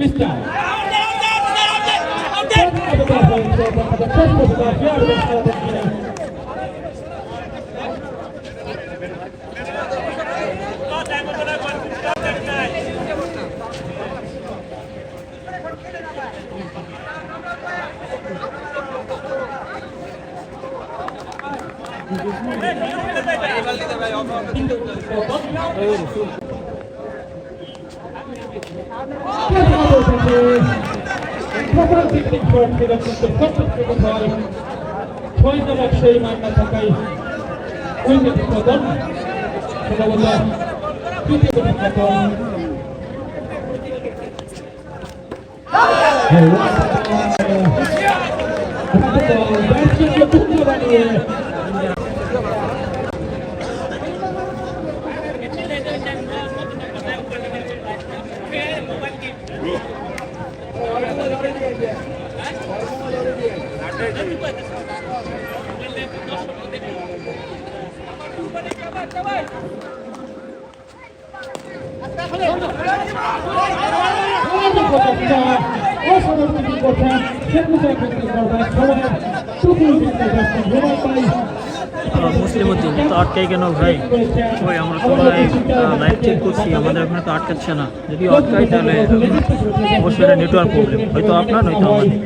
Pista. ছয় নম্বর সেই মান্না থাকায় উইকেট উৎপাদন সম্ভবত তৃতীয় উৎপাদন বানিয়ে মুসলিম উদ্দিন, তো আটকাই কেন ভাই? ওই আমরা তো ভাই লাইভ চেক করছি, আমাদের ওখানে তো আটকাচ্ছে না। যদি আটকাই তাহলে অবশ্যই এটা নেটওয়ার্ক প্রবলেম হয়তো আপনার নয়তো আমাদের।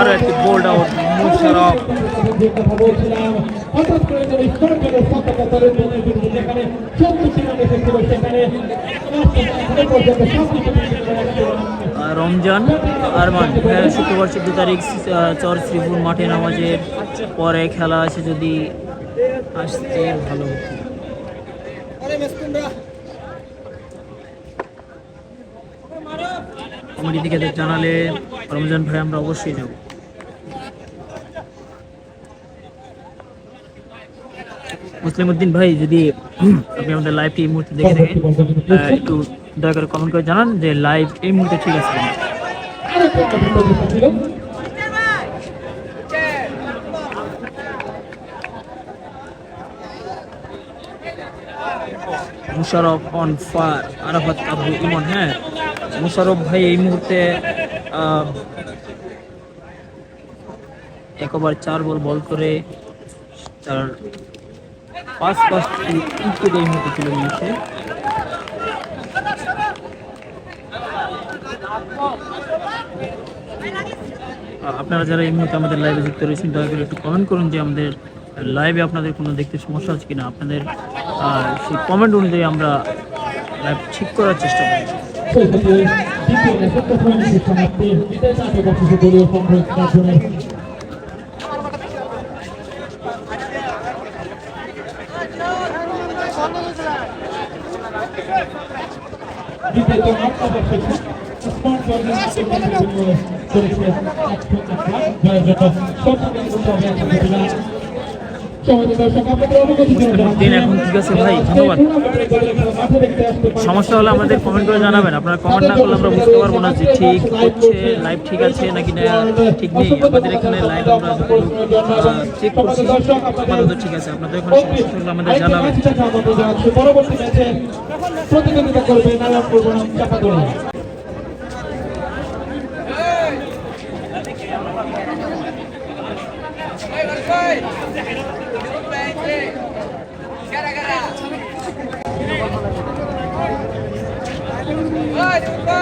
আরও একটি বোল্ড আউট মুশারফ আর রমজান আরমান শুক্রবার চোদ্দ তারিখ চর শ্রীপুর মাঠে নামাজের পরে খেলা আছে যদি আসতে ভালো কমিটি জানালে রমজান ভাই, আমরা অবশ্যই যাব। মুসলিম উদ্দিন ভাই, যদি আপনি আমাদের লাইভটি এই মুহূর্তে দেখে থাকেন একটু দয়া করে কমেন্ট করে জানান যে লাইভ এই মুহূর্তে ঠিক আছে মুশারফ অন ফার আরাফাত আব্দু ইমন হ্যাঁ? মুশারফ ভাই এই মুহূর্তে আহ, এক ওভার চার বল বল করে তার পাঁচ পাঁচটি উইকেট এই মুহূর্তে তুলে নিয়েছে। আপনারা যারা এই মুহূর্তে আমাদের লাইভে যুক্ত রয়েছেন, দয়া করে একটু কমেন্ট করুন যে আমাদের লাইভে আপনাদের কোনো দেখতে সমস্যা আছে কিনা। আপনাদের সেই কমেন্ট অনুযায়ী আমরা লাইভ ঠিক করার চেষ্টা করি এখন ঠিক আছে ভাই ধন্যবাদ সমস্যা হলে আমাদের কমেন্ট করে জানাবেন। আপনারা কমেন্ট না করলে আমরা বুঝতে পারব না যে ঠিক হচ্ছে লাইভ ঠিক আছে নাকি না, ঠিক নেই। আমাদের এখানে লাইভ আমরা চেক করছি, আপাতত ঠিক আছে। আপনাদের ওখানে সমস্যা হলে আমাদের জানাবেন। প্রতিযোগিতা করবে Vai, vai!